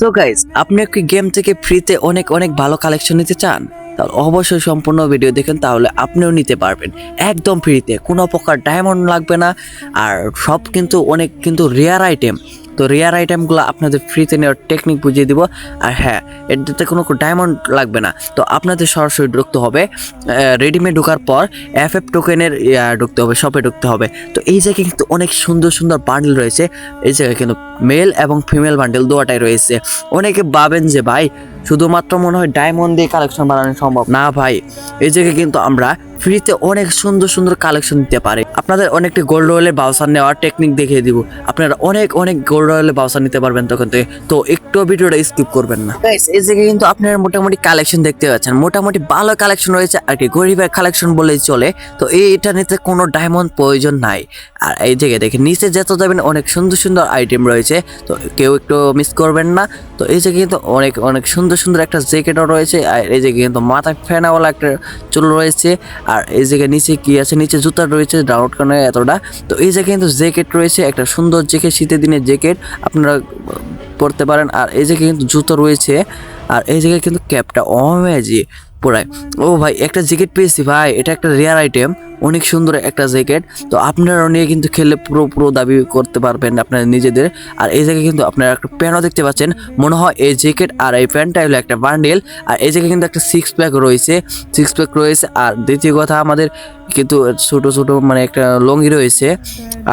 So guys আপনি কি game থেকে ফ্রিতে অনেক অনেক ভালো কালেকশন নিতে চান? তাহলে অবশ্যই সম্পূর্ণ ভিডিও দেখেন, তাহলে আপনিও নিতে পারবেন। একদম ফ্রিতে কোনো প্রকার ডায়মন্ড লাগবে না, আর সব কিন্তু অনেক কিন্তু রেয়ার আইটেম তো রেয়ার আইটেমগুলো আপনাদের ফ্রিতে নেওয়ার টেকনিক বুঝিয়ে দিব। আর হ্যাঁ এটাতে কোনো ডায়মন্ড লাগবে না। তো আপনাদের সরাসরি ঢুকতে হবে রেডিমে ঢোকার পর এফ এফ টোকেনের ঢুকতে হবে শপে ঢুকতে হবে। তো এই জায়গায় কিন্তু অনেক সুন্দর সুন্দর বান্ডেল রয়েছে। এই জায়গায় কিন্তু মেল এবং ফিমেল বান্ডেল দুটাই রয়েছে। অনেকে ভাবেন যে, ভাই, শুধুমাত্র মনে হয় ডায়মন্ড দিয়ে কালেকশন বানানো সম্ভব? না, ভাই। এই জায়গায় কিন্তু আমরা ফ্রিতে অনেক সুন্দর সুন্দর কালেকশন দিতে পারে। আপনাদের অনেকটি গোল্ড রয়েলের বাউসার নেওয়ার টেকনিক দেখিয়ে দিব। আপনারা অনেক অনেক গোল্ড রয়েলের বাউসার নিতে পারবেন তখন থেকে। তো একটু ভিডিওটা স্কিপ করবেন না। এই জায়গায় কিন্তু আপনারা মোটামুটি কালেকশন দেখতে পাচ্ছেন। মোটামুটি ভালো কালেকশন রয়েছে আর কি গরিবের কালেকশন বলেই চলে। তো এইটা নিতে কোনো ডায়মন্ড প্রয়োজন নাই। আর এই জায়গায় দেখেন, নিচে যেত যাবেন অনেক সুন্দর সুন্দর আইটেম রয়েছে। তো কেউ একটু মিস করবেন না। তো এই জায়গায় কিন্তু অনেক অনেক সুন্দর সুন্দর একটা জ্যাকেটও রয়েছে। আর এই জায়গায় কিন্তু মাথায় ফেনাওয়ালা একটা চুল রয়েছে। আর এই জায়গায় নিচে কি আছে? নিচে জুতা রয়েছে ডাউনলোড কারণে এতটা? তো এই জায়গায় কিন্তু জ্যাকেট রয়েছে, একটা সুন্দর জ্যাকেট, শীতের দিনের জ্যাকেট, আপনারা, পরতে পারেন। আর এই জায়গায় কিন্তু জুতো রয়েছে, আর এই জায়গায় কিন্তু ক্যাপটা অমেজি পুরাই ও ভাই, একটা জ্যাকেট পেয়েছি ভাই, এটা একটা রেয়ার আইটেম অনেক সুন্দর একটা জ্যাকেট তো আপনারাও নিয়ে কিন্তু খেলে পুরো পুরো দাবি করতে পারবেন আপনারা নিজেদের। আর এই জায়গায় কিন্তু আপনারা একটা প্যান্টও দেখতে পাচ্ছেন। মনে হয় এই জ্যাকেট আর এই প্যান্টটা হলো একটা বান্ডেল আর এই জায়গায় কিন্তু একটা সিক্স প্যাক রয়েছে সিক্স প্যাক রয়েছে। আর দ্বিতীয় কথা, আমাদের কিন্তু ছোট ছোট মানে একটা লঙ্গি রয়েছে।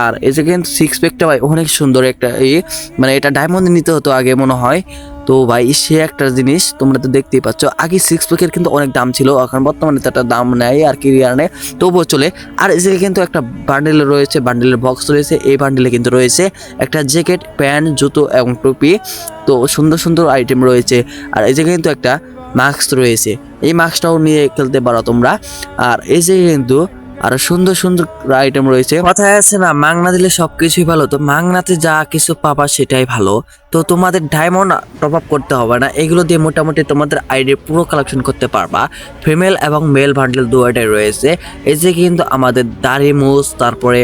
আর এই জায়গায় কিন্তু সিক্স প্যাকটা ভাই অনেক সুন্দর একটা এই মানে এটা ডায়মন্ড নিতে হতো আগে মনে হয়। তো ভাই, সে একটা জিনিস তোমরা তো দেখতেই পাচ্ছ। আগে সিক্স প্যাকের কিন্তু অনেক দাম ছিল, এখন বর্তমানে তো একটা দাম নেয় আর কি নেই। তবুও চলে, আর জায়গায় কিন্তু একটা বান্ডেল রয়েছে বান্ডেলের বক্স রয়েছে, এই বান্ডেলে কিন্তু রয়েছে একটা জ্যাকেট প্যান্ট জুতো এবং টুপি। তো সুন্দর সুন্দর আইটেম রয়েছে, আর এই জায়গায় কিন্তু একটা মাস্ক রয়েছে। এই মাস্কটাও নিয়ে খেলতে পারো তোমরা। আর এই জায়গায় কিন্তু আরও সুন্দর সুন্দর আইটেম রয়েছে। কথায় আছে না, মাংনা দিলে সবকিছুই ভালো। তো মাংনাতে যা কিছু পাবা সেটাই ভালো। তো তোমাদের ডায়মন্ড টপ আপ করতে হবে না। এগুলো দিয়ে মোটামুটি তোমাদের আইডির পুরো কালেকশন করতে পারবা। ফিমেল এবং মেল বান্ডেল দুয়াটাই রয়েছে। এই যে কিন্তু আমাদের দাড়ি মুছ তারপরে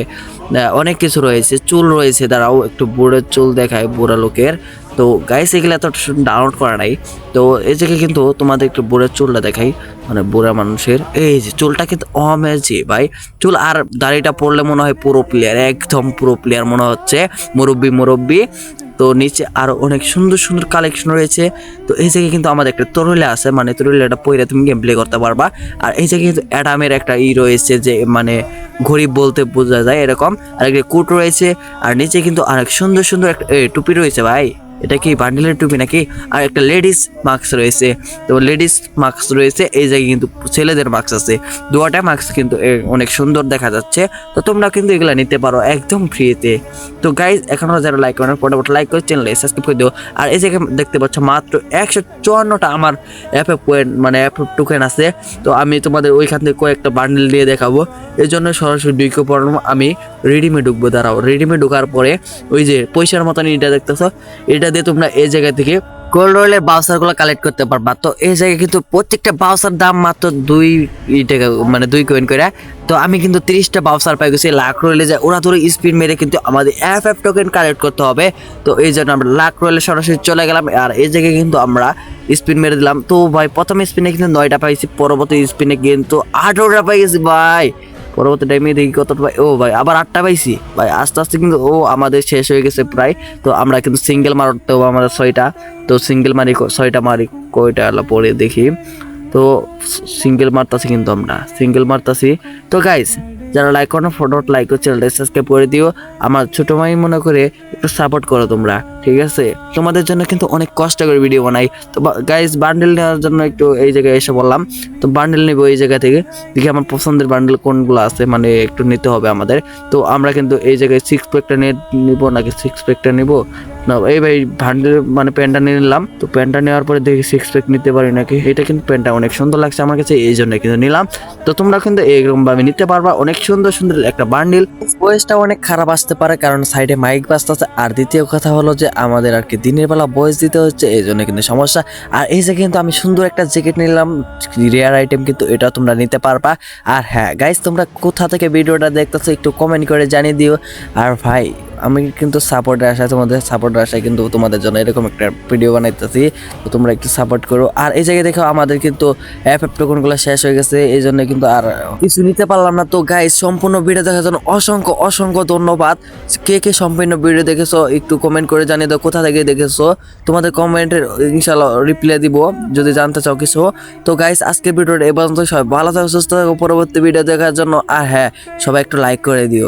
অনেক কিছু রয়েছে। চুল রয়েছে, দাঁড়াও, একটু বুড়োর চুল দেখায় বুড়া লোকের। তো গাইস এগুলো এত ডাউনলোড করা নাই। তো এই জায়গায় কিন্তু তোমাদের একটু বুড়োর চুলটা দেখাই। মানে বুড়া মানুষের। এই যে চুলটা কিন্তু অমেজি ভাই। চুল আর দাড়িটা পড়লে মনে হয় পুরো প্লেয়ার একদম পুরো প্লেয়ার মনে হচ্ছে। মুরব্বি, মুরব্বী। তো নিচে আরও অনেক সুন্দর সুন্দর কালেকশন রয়েছে। তো এই জায়গায় কিন্তু আমাদের একটা তরুলে আছে। মানে তরুলেটা পরে তুমি গেম প্লে করতে পারবা। আর এই জায়গায় কিন্তু অ্যাডামের একটা ই রয়েছে যে মানে গরিব বলতে বোঝা যায় এরকম। আর একটা কুট রয়েছে। আর নিচে কিন্তু অনেক সুন্দর সুন্দর একটা টুপি রয়েছে ভাই। এটা কি বান্ডেলের টুপি নাকি? আর একটা লেডিস মাস্ক রয়েছে। তো লেডিস মাস্ক রয়েছে, এই জায়গায় কিন্তু ছেলেদের মাস্ক আছে। দুয়াটা মাস্ক কিন্তু অনেক সুন্দর দেখা যাচ্ছে। তো তোমরা কিন্তু এগুলো নিতে পারো একদম ফ্রিতে। তো গাইজ এখনও যারা লাইক করেন ফটাফট লাইক করে চ্যানেলে সাবস্ক্রাইব করে দিও। আর এই জায়গায় দেখতে পাচ্ছ মাত্র একশো চুয়ান্নটা আমার অ্যাপে পয়েন্ট মানে অ্যাপ টোকেন আছে। তো আমি তোমাদের ওইখান থেকে কয়েকটা বান্ডেল দিয়ে দেখাবো। এই জন্য সরাসরি ঢুকে পড়লাম আমি রেডিমে ঢুকবো, দাঁড়াও। রেডিমে ঢোকার পরে ওই যে পয়সার মতন এটা দেখতেছো। এটা দিয়ে তোমরা এই জায়গা থেকে গোল্ড রয়েলের বাউসারগুলো কালেক্ট করতে পারবা। তো এই জায়গায় কিন্তু প্রত্যেকটা বাউসার দাম মাত্র দুই টাকা মানে দুই কয়েন করে। তো আমি কিন্তু তিরিশটা বাউসার পাই গেছি লাখ রয়েলে যায় ওরা ধরে স্পিড মেরে কিন্তু আমাদের এফ এফ টোকেন কালেক্ট করতে হবে। তো এই জন্য আমরা লাখ রয়েলে সরাসরি চলে গেলাম, আর এই জায়গায় কিন্তু আমরা স্পিন মেরে দিলাম। তো ভাই, প্রথম স্পিনে কিন্তু নয়টা পাইছি, পরবর্তী স্পিনে কিন্তু আঠেরোটা পাই গেছি ভাই। পরবর্তী টাইমে দেখি কত ভাই, ও ভাই, আবার আটটা পাইছি। ভাই, আস্তে আস্তে কিন্তু, ও আমাদের শেষ হয়ে গেছে প্রায়। তো আমরা কিন্তু সিঙ্গেল মারতে হবে আমাদের ছয়টা। তো সিঙ্গেল মারি ছয়টা মারি, কয়টা পরে দেখি। তো সিঙ্গেল মারতাছি কিন্তু আমরা সিঙ্গেল মারতাছি। তো গাইস যারা লাইক করো ফটো লাইক করে চ্যানেলটা সাবস্ক্রাইব করে দিও। আমার ছোট ভাই মনে করে একটু সাপোর্ট করো তোমরা, ঠিক আছে? তোমাদের জন্য কিন্তু অনেক কষ্ট করে ভিডিও বানাই। তো গাইস বান্ডেল নেওয়ার জন্য একটু এই জায়গায় এসে বললাম। তো বান্ডেল নেব এই জায়গা থেকে। দেখি আমার পছন্দের বান্ডেল কোনগুলো আছে মানে একটু নিতে হবে আমাদের। তো আমরা কিন্তু এই জায়গায় সিক্স প্যাকটা নিয়ে নিবো নাকি সিক্স প্যাকটা নিবো? না, এই ভাই বান্ডেল মানে প্যান্টটা নিয়ে নিলাম। তো প্যান্টটা নেওয়ার পরে দেখি সিক্স প্যাক নিতে পারি নাকি? এটা কিন্তু প্যান্টটা অনেক সুন্দর লাগছে আমার কাছে, এই জন্য কিন্তু নিলাম। তো তোমরা কিন্তু এইরকম ভাবে নিতে পারবা। অনেক সুন্দর সুন্দর একটা বান্ডিল বয়েসটা অনেক খারাপ আসতে পারে কারণ সাইডে মাইক বাজতেছে আর দ্বিতীয় কথা হলো যে আমাদের আর কি দিনের বেলা ভয়েস দিতে হচ্ছে, এই জন্য কিন্তু সমস্যা। আর এই যে কিন্তু আমি সুন্দর একটা জ্যাকেট নিলাম রেয়ার আইটেম কিন্তু এটা তোমরা নিতে পারবা। আর হ্যাঁ গাইস তোমরা কোথা থেকে ভিডিওটা দেখতেছো একটু কমেন্ট করে জানিয়ে দিও। আর ভাই আমি কিন্তু সাপোর্টের আশায়, তোমাদের সাপোর্টের আশায় কিন্তু তোমাদের জন্য এরকম একটা ভিডিও বানাইতেছি। তো তোমরা একটু সাপোর্ট করো। আর এই জায়গায় দেখো আমাদের কিন্তু অ্যাপ অ্যাপ টোকনগুলো শেষ হয়ে গেছে, এই জন্য কিন্তু আর কিছু নিতে পারলাম না। তো গাইস সম্পূর্ণ ভিডিও দেখার জন্য অসংখ্য অসংখ্য ধন্যবাদ। কে কে সম্পূর্ণ ভিডিও দেখেছ, একটু কমেন্ট করে জানিয়ে দাও, কোথা থেকে দেখেছ? তোমাদের কমেন্টের ইনশাল্লাহ রিপ্লাই দিব, যদি জানতে চাও কিছু। তো গাইস আজকের ভিডিওটা এ পর্যন্ত সবাই ভালো থাকো, সুস্থ থাকো, পরবর্তী ভিডিও দেখার জন্য। আর হ্যাঁ সবাই একটু লাইক করে দিও।